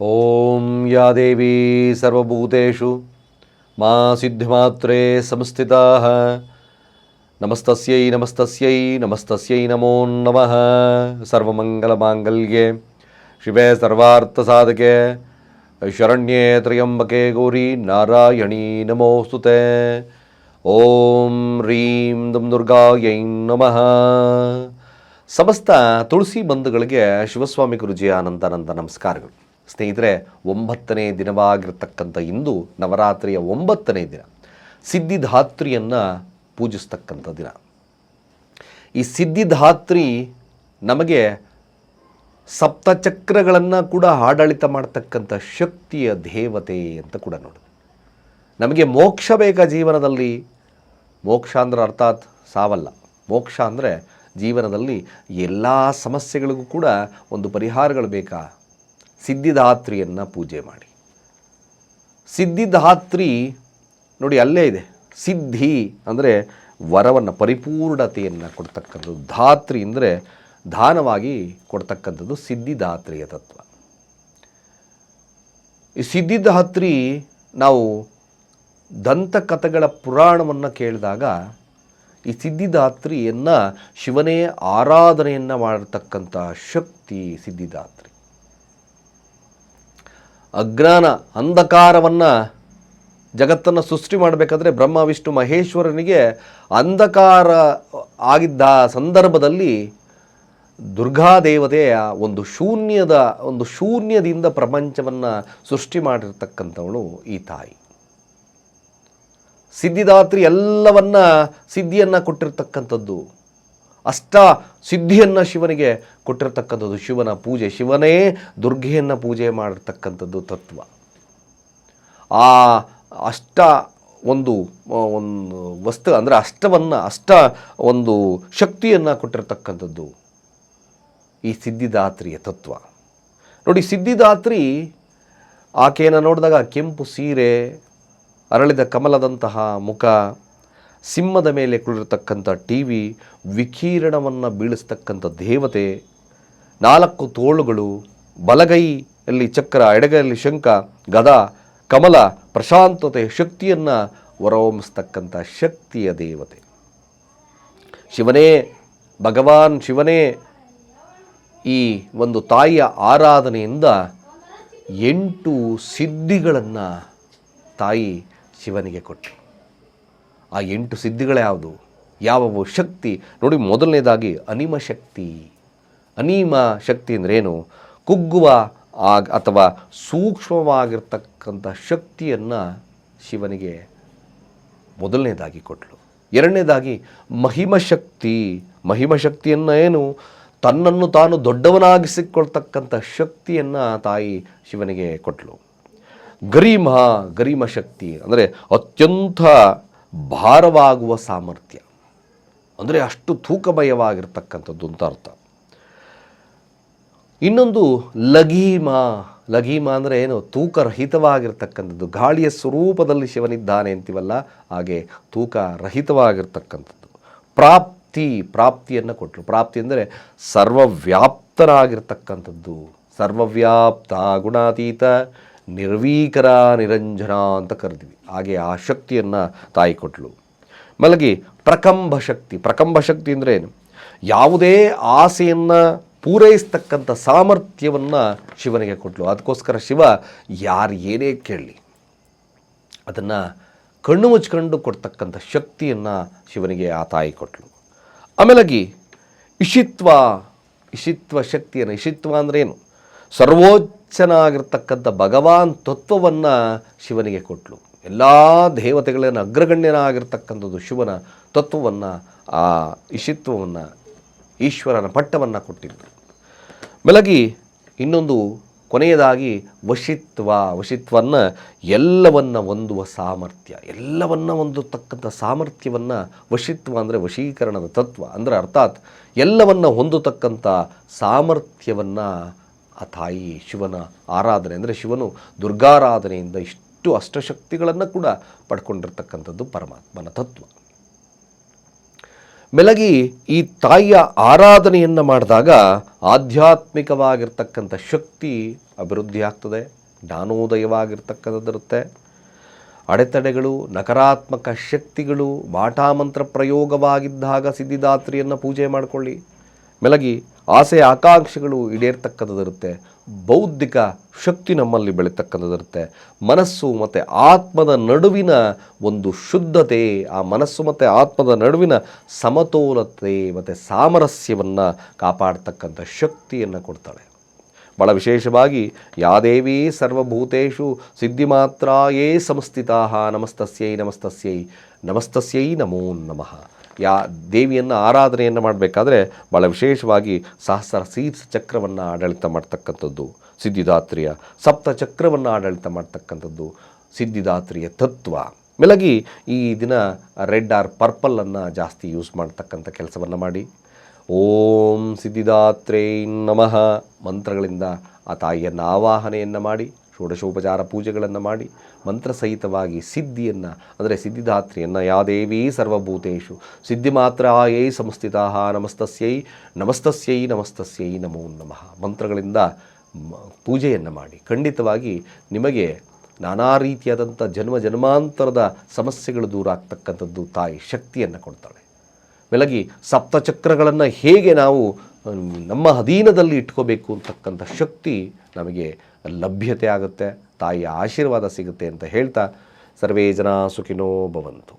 ಓಂ ಯಾ ದೇವಿ ಸರ್ವಭೂತೇಷು ಮಾ ಸಿದ್ಧಿಮಾತ್ರೇ ಸಂಸ್ಥಿತಾ ನಮಸ್ತಸ್ಯೈ ನಮಸ್ತಸ್ಯೈ ನಮಸ್ತಸ್ಯೈ ನಮೋ ನಮಃ. ಸರ್ವಮಂಗಲಮಾಂಗಲ್ಯೆ. ಶಿವೆ ಸರ್ವಾರ್ಥಸಾಧಕೆ. ಶರಣ್ಯೇ ತ್ರಯಂಬಕೆ ಗೌರಿ ನಾರಾಯಣೀ ನಮೋಸ್ತುತೆ. ಓಂ ರೀಂ ದಂ ದುರ್ಗಾಯೈ ನಮಃ. ಸಮಸ್ತ ತುಳಸಿ ಬಂಧುಗಳಿಗೆ ಶಿವಸ್ವಾಮಿ ಗುರುಜಿ ಆನಂದಾನಂದ ನಮಸ್ಕಾರಗಳು. ಸ್ನೇಹಿತರೆ, ಒಂಬತ್ತನೇ ದಿನವಾಗಿರ್ತಕ್ಕಂಥ ಇಂದು ನವರಾತ್ರಿಯ ಒಂಬತ್ತನೇ ದಿನ. ಸಿದ್ಧಿಧಾತ್ರಿಯನ್ನು ಪೂಜಿಸ್ತಕ್ಕಂಥ ದಿನ. ಈ ಸಿದ್ಧಿಧಾತ್ರಿ ನಮಗೆ ಸಪ್ತಚಕ್ರಗಳನ್ನು ಕೂಡ ಆಡಳಿತ ಮಾಡ್ತಕ್ಕಂಥ ಶಕ್ತಿಯ ದೇವತೆ ಅಂತ ಕೂಡ ನೋಡಿ ನಮಗೆ ಮೋಕ್ಷ ಬೇಕಾ ಜೀವನದಲ್ಲಿ? ಮೋಕ್ಷ ಅಂದ್ರೆ ಅರ್ಥಾತ್ ಸಾವಲ್ಲ. ಮೋಕ್ಷ ಅಂದರೆ ಜೀವನದಲ್ಲಿ ಎಲ್ಲ ಸಮಸ್ಯೆಗಳಿಗೂ ಕೂಡ ಒಂದು ಪರಿಹಾರಗಳು ಬೇಕಾ? ಸಿದ್ಧಿದಾತ್ರಿಯನ್ನು ಪೂಜೆ ಮಾಡಿ. ಸಿದ್ಧಿದಾತ್ರಿ ನೋಡಿ ಅಲ್ಲೇ ಇದೆ. ಸಿದ್ಧಿ ಅಂದರೆ ವರವನ್ನು, ಪರಿಪೂರ್ಣತೆಯನ್ನು ಕೊಡ್ತಕ್ಕಂಥದ್ದು. ಧಾತ್ರಿ ಅಂದರೆ ದಾನವಾಗಿ ಕೊಡ್ತಕ್ಕಂಥದ್ದು ಸಿದ್ಧಿದಾತ್ರಿಯ ತತ್ವ. ಈ ಸಿದ್ಧಿದಾತ್ರಿ ನಾವು ದಂತಕಥೆಗಳ ಪುರಾಣವನ್ನು ಕೇಳಿದಾಗ ಈ ಸಿದ್ಧಿದಾತ್ರಿಯನ್ನು ಶಿವನೇ ಆರಾಧನೆಯನ್ನು ಮಾಡತಕ್ಕಂಥ ಶಕ್ತಿ ಸಿದ್ಧಿದಾತ್ರಿ. ಅಜ್ಞಾನ ಅಂಧಕಾರವನ್ನು ಜಗತ್ತನ್ನು ಸೃಷ್ಟಿ ಮಾಡಬೇಕಾದ್ರೆ ಬ್ರಹ್ಮ, ವಿಷ್ಣು, ಮಹೇಶ್ವರನಿಗೆ ಅಂಧಕಾರ ಆಗಿದ್ದ ಸಂದರ್ಭದಲ್ಲಿ ದುರ್ಗಾದೇವತೆಯ ಒಂದು ಶೂನ್ಯದ, ಒಂದು ಶೂನ್ಯದಿಂದ ಪ್ರಪಂಚವನ್ನು ಸೃಷ್ಟಿ ಮಾಡಿರ್ತಕ್ಕಂಥವಳು ಈ ತಾಯಿ. ಸಿದ್ಧಿದಾತ್ರಿ ಎಲ್ಲವನ್ನ ಸಿದ್ಧಿಯನ್ನು ಕೊಟ್ಟಿರ್ತಕ್ಕಂಥದ್ದು. ಅಷ್ಟ ಸಿದ್ಧಿಯನ್ನು ಶಿವನಿಗೆ ಕೊಟ್ಟಿರತಕ್ಕಂಥದ್ದು. ಶಿವನ ಪೂಜೆ, ಶಿವನೇ ದುರ್ಗೆಯನ್ನು ಪೂಜೆ ಮಾಡಿರ್ತಕ್ಕಂಥದ್ದು ತತ್ವ. ಆ ಅಷ್ಟ ಒಂದು ಒಂದು ವಸ್ತು ಅಂದರೆ ಅಷ್ಟವನ್ನು, ಅಷ್ಟ ಒಂದು ಶಕ್ತಿಯನ್ನು ಕೊಟ್ಟಿರತಕ್ಕಂಥದ್ದು ಈ ಸಿದ್ಧಿದಾತ್ರಿಯ ತತ್ವ. ನೋಡಿ, ಸಿದ್ಧಿದಾತ್ರಿ ಆಕೆಯನ್ನು ನೋಡಿದಾಗ ಕೆಂಪು ಸೀರೆ, ಅರಳಿದ ಕಮಲದಂತಹ ಮುಖ ಸಿಂಹದ ಮೇಲೆ ಕುಳಿರತಕ್ಕಂಥ ಟಿ ವಿ ವಿಕಿರಣವನ್ನು ಬೀಳಿಸ್ತಕ್ಕಂಥ ದೇವತೆ, ನಾಲ್ಕು ತೋಳುಗಳು, ಬಲಗೈಯಲ್ಲಿ ಚಕ್ರ, ಎಡಗೈಯಲ್ಲಿ ಶಂಖ, ಗದ, ಕಮಲ, ಪ್ರಶಾಂತತೆ, ಶಕ್ತಿಯನ್ನು ಹೊರಹೊಮ್ಮಿಸ್ತಕ್ಕಂಥ ಶಕ್ತಿಯ ದೇವತೆ. ಶಿವನೇ, ಭಗವಾನ್ ಶಿವನೇ, ಈ ಒಂದು ತಾಯಿಯ ಆರಾಧನೆಯಿಂದ ಎಂಟು ಸಿದ್ಧಿಗಳನ್ನು ತಾಯಿ ಶಿವನಿಗೆ ಕೊಟ್ಟರು ಆ ಎಂಟು ಸಿದ್ಧಿಗಳು ಯಾವುದು? ಯಾವುವು ಶಕ್ತಿ? ನೋಡಿ, ಮೊದಲನೇದಾಗಿ ಅನಿಮ ಶಕ್ತಿ. ಅನಿಮ ಶಕ್ತಿ ಅಂದ್ರೇನು? ಕುಗ್ಗುವ ಆಗ, ಅಥವಾ ಸೂಕ್ಷ್ಮವಾಗಿರ್ತಕ್ಕಂಥ ಶಕ್ತಿಯನ್ನು ಶಿವನಿಗೆ ಮೊದಲನೇದಾಗಿ ಕೊಟ್ಟಳು ಎರಡನೇದಾಗಿ ಮಹಿಮ ಶಕ್ತಿ. ಮಹಿಮ ಶಕ್ತಿಯನ್ನು ಏನು? ತನ್ನನ್ನು ತಾನು ದೊಡ್ಡವನಾಗಿಸಿಕೊಳ್ತಕ್ಕಂಥ ಶಕ್ತಿಯನ್ನು ತಾಯಿ ಶಿವನಿಗೆ ಕೊಟ್ಟಳು ಗರಿಮ ಗರಿಮ ಶಕ್ತಿ. ಅಂದರೆ ಅತ್ಯಂತ ಭಾರವಾಗುವ ಸಾಮರ್ಥ್ಯ. ಅಂದರೆ ಅಷ್ಟು ತೂಕಮಯವಾಗಿರ್ತಕ್ಕಂಥದ್ದು ಅಂತ ಅರ್ಥ. ಇನ್ನೊಂದು ಲಘೀಮ ಲಘೀಮ ಅಂದರೆ ಏನು? ತೂಕರಹಿತವಾಗಿರ್ತಕ್ಕಂಥದ್ದು. ಗಾಳಿಯ ಸ್ವರೂಪದಲ್ಲಿ ಶಿವನಿದ್ದಾನೆ ಅಂತೀವಲ್ಲ, ಹಾಗೆ ತೂಕ ರಹಿತವಾಗಿರ್ತಕ್ಕಂಥದ್ದು ಪ್ರಾಪ್ತಿ, ಪ್ರಾಪ್ತಿಯನ್ನು ಕೊಟ್ಟರು ಪ್ರಾಪ್ತಿ ಅಂದರೆ ಸರ್ವವ್ಯಾಪ್ತನಾಗಿರ್ತಕ್ಕಂಥದ್ದು ಸರ್ವವ್ಯಾಪ್ತ, ಗುಣಾತೀತ ನಿರ್ವೀಕರ ನಿರಂಜನ ಅಂತ ಕರೆದ್ವಿ. ಹಾಗೆ ಆ ಶಕ್ತಿಯನ್ನು ತಾಯಿ ಕೊಟ್ಟಳು ಮಲಗಿ, ಪ್ರಕಂಭ ಶಕ್ತಿ. ಪ್ರಕಂಭ ಶಕ್ತಿ ಅಂದರೆ ಏನು? ಯಾವುದೇ ಆಸೆಯನ್ನು ಪೂರೈಸ್ತಕ್ಕಂಥ ಸಾಮರ್ಥ್ಯವನ್ನು ಶಿವನಿಗೆ ಕೊಟ್ಟಳು ಅದಕ್ಕೋಸ್ಕರ ಶಿವ, ಯಾರು ಏನೇ ಕೇಳಲಿ, ಅದನ್ನು ಕಣ್ಣು ಮುಚ್ಕೊಂಡು ಕೊಡ್ತಕ್ಕಂಥ ಶಕ್ತಿಯನ್ನು ಶಿವನಿಗೆ ಆ ತಾಯಿ ಕೊಟ್ಟಳು ಆಮೇಲಾಗಿ ಇಷಿತ್ವ ಇಷಿತ್ವ ಶಕ್ತಿಯನ್ನು. ಇಷಿತ್ವ ಅಂದರೆ ಏನು? ಸರ್ವೋಚ್ಚನಾಗಿರ್ತಕ್ಕಂಥ ಭಗವಾನ್ ತತ್ವವನ್ನು ಶಿವನಿಗೆ ಕೊಟ್ಟಳು ಎಲ್ಲ ದೇವತೆಗಳನ್ನು ಅಗ್ರಗಣ್ಯನಾಗಿರ್ತಕ್ಕಂಥದ್ದು ಶಿವನ ತತ್ವವನ್ನು, ಆ ಇಶಿತ್ವವನ್ನು, ಈಶ್ವರನ ಪಟ್ಟವನ್ನು ಕೊಟ್ಟಿದ್ದರು ಮೆಲಗಿ ಇನ್ನೊಂದು ಕೊನೆಯದಾಗಿ ವಶಿತ್ವ ವಶಿತ್ವವನ್ನು ಎಲ್ಲವನ್ನು ಹೊಂದುವ ಸಾಮರ್ಥ್ಯ, ಎಲ್ಲವನ್ನು ಹೊಂದತಕ್ಕಂಥ ಸಾಮರ್ಥ್ಯವನ್ನು ವಶಿತ್ವ ಅಂದರೆ ವಶೀಕರಣದ ತತ್ವ ಅಂದರೆ ಅರ್ಥಾತ್ ಎಲ್ಲವನ್ನು ಹೊಂದತಕ್ಕಂಥ ಸಾಮರ್ಥ್ಯವನ್ನು ಆ ತಾಯಿ ಶಿವನ ಆರಾಧನೆ ಅಂದರೆ ಶಿವನು ದುರ್ಗಾರಾಧನೆಯಿಂದ ಇಷ್ಟು ಅಷ್ಟಶಕ್ತಿಗಳನ್ನು ಕೂಡ ಪಡ್ಕೊಂಡಿರ್ತಕ್ಕಂಥದ್ದು ಪರಮಾತ್ಮನ ತತ್ವ. ಮೆಲಗಿ ಈ ತಾಯಿಯ ಆರಾಧನೆಯನ್ನು ಮಾಡಿದಾಗ ಆಧ್ಯಾತ್ಮಿಕವಾಗಿರ್ತಕ್ಕಂಥ ಶಕ್ತಿ ಅಭಿವೃದ್ಧಿ ಆಗ್ತದೆ, ಜ್ಞಾನೋದಯವಾಗಿರ್ತಕ್ಕಂಥದ್ದಿರುತ್ತೆ. ಅಡೆತಡೆಗಳು, ನಕಾರಾತ್ಮಕ ಶಕ್ತಿಗಳು ಬಾಟಾಮಂತ್ರ ಪ್ರಯೋಗವಾಗಿದ್ದಾಗ ಸಿದ್ಧಿದಾತ್ರಿಯನ್ನು ಪೂಜೆ ಮಾಡಿಕೊಳ್ಳಿ. ಮೆಲಗಿ ಆಸೆ ಆಕಾಂಕ್ಷೆಗಳು ಈಡೇರ್ತಕ್ಕಂಥದ್ದಿರುತ್ತೆ. ಬೌದ್ಧಿಕ ಶಕ್ತಿ ನಮ್ಮಲ್ಲಿ ಬೆಳೀತಕ್ಕಂಥದ್ದಿರುತ್ತೆ. ಮನಸ್ಸು ಮತ್ತು ಆತ್ಮದ ನಡುವಿನ ಒಂದು ಶುದ್ಧತೆ, ಆ ಮನಸ್ಸು ಮತ್ತು ಆತ್ಮದ ನಡುವಿನ ಸಮತೋಲತೆ ಮತ್ತು ಸಾಮರಸ್ಯವನ್ನು ಕಾಪಾಡ್ತಕ್ಕಂಥ ಶಕ್ತಿಯನ್ನು ಕೊಡ್ತಾಳೆ. ಭಾಳ ವಿಶೇಷವಾಗಿ ಯಾದೇವಿ ಸರ್ವಭೂತೇಷು ಸಿದ್ಧಿಮಾತ್ರಾಯೇ ಸಂಸ್ಥಿತಾ ನಮಸ್ತಸ್ಯೈ ನಮಸ್ತಸ್ಯೈ ನಮಸ್ತಸ್ಯೈ ನಮೋ ನಮಃ. ಯಾ ದೇವಿಯನ್ನು ಆರಾಧನೆಯನ್ನು ಮಾಡಬೇಕಾದ್ರೆ ಭಾಳ ವಿಶೇಷವಾಗಿ ಸಹಸ್ರ ಸೀರ್ಸ ಚಕ್ರವನ್ನು ಆಡಳಿತ ಮಾಡ್ತಕ್ಕಂಥದ್ದು, ಸಿದ್ಧಿದಾತ್ರಿಯ ಸಪ್ತ ಚಕ್ರವನ್ನು ಆಡಳಿತ ಮಾಡ್ತಕ್ಕಂಥದ್ದು, ಸಿದ್ಧಿದಾತ್ರಿಯ ತತ್ವ. ಮೆಲಗಿ ಈ ದಿನ ರೆಡ್ ಆರ್ ಪರ್ಪಲನ್ನು ಜಾಸ್ತಿ ಯೂಸ್ ಮಾಡ್ತಕ್ಕಂಥ ಕೆಲಸವನ್ನು ಮಾಡಿ. ಓಂ ಸಿದ್ಧಿದಾತ್ರೇ ನಮಃ. ಮಂತ್ರಗಳಿಂದ ಆ ತಾಯಿಯನ್ನು ಆವಾಹನೆಯನ್ನು ಮಾಡಿ. ಷೋಡಶೋಪಚಾರ ಪೂಜೆಗಳನ್ನು ಮಾಡಿ ಮಂತ್ರಸಹಿತವಾಗಿ ಸಿದ್ಧಿಯನ್ನು, ಅಂದರೆ ಸಿದ್ಧಿದಾತ್ರಿಯನ್ನು ಯಾದೇವೀ ಸರ್ವಭೂತೇಶು ಸಿದ್ಧಿ ಮಾತ್ರ ಯೈ ಸಂಸ್ಥಿತಾ ನಮಸ್ತಸ್ಯೈ ನಮಸ್ತಸ್ಯೈ ನಮಸ್ತಸ್ಯೈ ನಮೋ ನಮಃ. ಮಂತ್ರಗಳಿಂದ ಪೂಜೆಯನ್ನು ಮಾಡಿ. ಖಂಡಿತವಾಗಿ ನಿಮಗೆ ನಾನಾ ರೀತಿಯಾದಂಥ ಜನ್ಮ ಜನ್ಮಾಂತರದ ಸಮಸ್ಯೆಗಳು ದೂರ ಆಗ್ತಕ್ಕಂಥದ್ದು ತಾಯಿ ಶಕ್ತಿಯನ್ನು ಕೊಡ್ತಾಳೆ. ಬೆಳಗಿ ಸಪ್ತಚಕ್ರಗಳನ್ನು ಹೇಗೆ ನಾವು ನಮ್ಮ ಅಧೀನದಲ್ಲಿ ಇಟ್ಕೋಬೇಕು ಅಂತಕ್ಕಂಥ ಶಕ್ತಿ ನಮಗೆ ಲಭ್ಯತೆ ಆಗುತ್ತೆ ತಾಯಿಯ ಆಶೀರ್ವಾದ ಸಿಗುತ್ತೆ ಅಂತ ಹೇಳ್ತಾ ಸರ್ವೇ ಜನ ಸುಖಿನೋ ಭವಂತು.